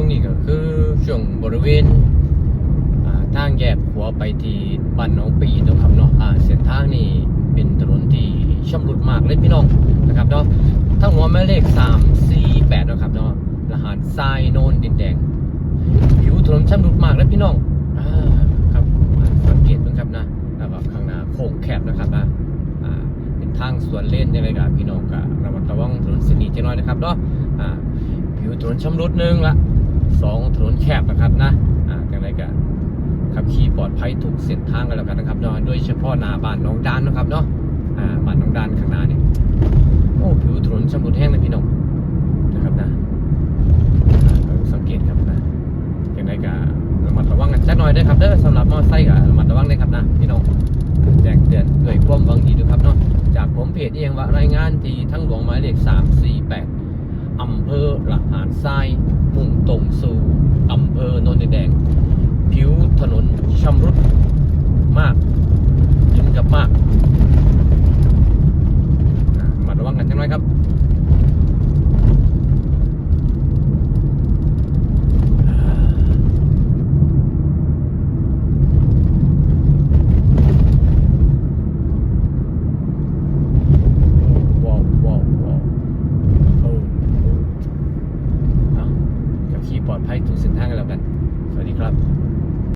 วงนี้ก็คือช่วงบริเวณทางแยกหัวไปที่บ้านน้องปีนะครับเนาะเส้นทางนี้เป็นถนนที่ช่ำรุดมากเลยพี่น้องนะครับเนาะทั้งหัวแม่เลข 348นะครับเนาะรหัสทรายโนนดินแดงผิวถนนช่ำรุดมากเลยพี่น้องครับสังเกตดูครับนะแล้วข้างหน้าโค้งแคบนะครับนะเป็นทางสวนเล่นยังไงกับพี่น้องกับระมัดระวังถนนเส้นนี้จะน้อยนะครับเนาะผิวถนนช่ำรุดนึงละ สองถนนแคบนะครับนะอ่าอย่างไรก็ขับขี่ปลอดภัยทุกเส้นทางกันแล้วกันนะครับเนาะโดยเฉพาะหน้าบ้านน้องดานนะครับเนาะอ่าบ้านน้องดานข้างหน้าเนี่ยโอ้ผิวถนนชำรุดแห้งเลยพี่น้องนะครับนะอ่าต้องสังเกตครับนะยังไงก็ระมัดระวังกันสักหน่อยเด้วยครับเด้อสำหรับมอเตอร์ไซค์ก็ระมัดระวังเลยครับนะพี่น้องแจ้งเตือนด้วยความหวังดีด้วยครับเนาะจากผมเพจเองว่ารายงานที่ทั้งหลวงหมายเลข3 4 8อำเภอละหารทรายมุ่งตรง สู่อำเภอโนนดินแดง ผิวถนนชำรุดมาก ทุกสินทางกันแล้วกัน สวัสดีครับ